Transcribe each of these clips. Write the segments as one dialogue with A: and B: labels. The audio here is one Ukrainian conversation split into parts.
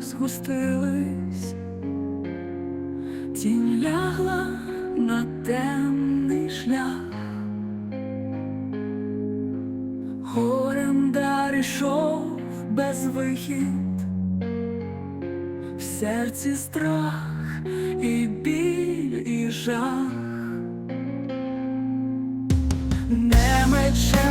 A: згустились, тінь лягла на темний шлях, горем дар ішов без вихід, в серці страх і біль, і жах. Не мечем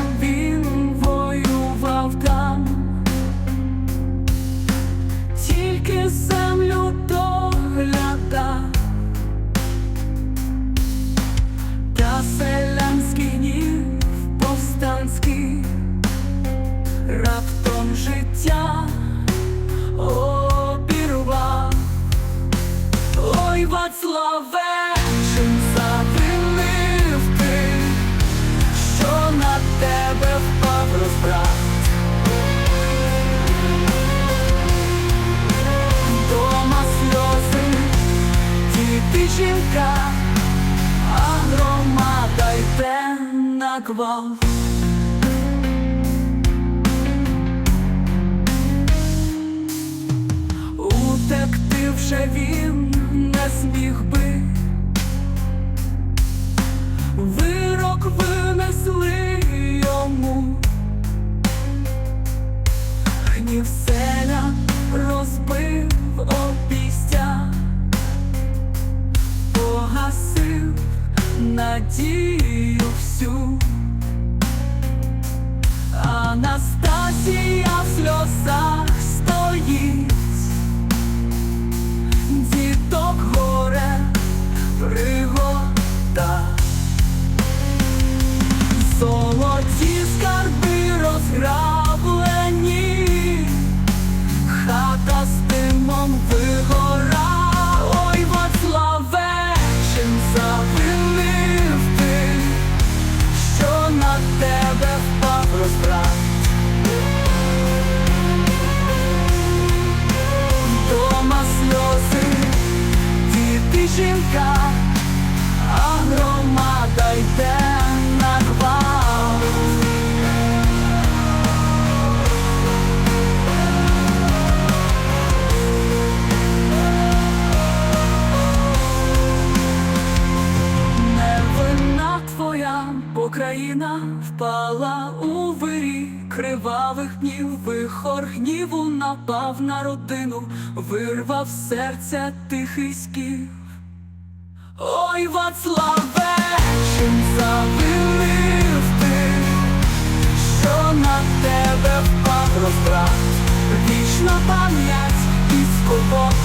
A: на гвалт. Утекти вже він не зміг би, вирок винесли йому, гнів селян розбив обістя, погасив надію бо країна впала у вирі. Кривавих днів, вихор гніву напав на родину, вирвав серця тихий спів. Ой, Вацлаве, чим завинив ти, що на тебе впав розбрат, вічна пам'ять і скорбота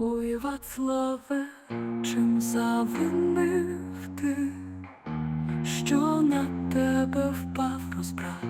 A: Ой, Вацлаве, чим завинив ти, що на тебе впав розбрат?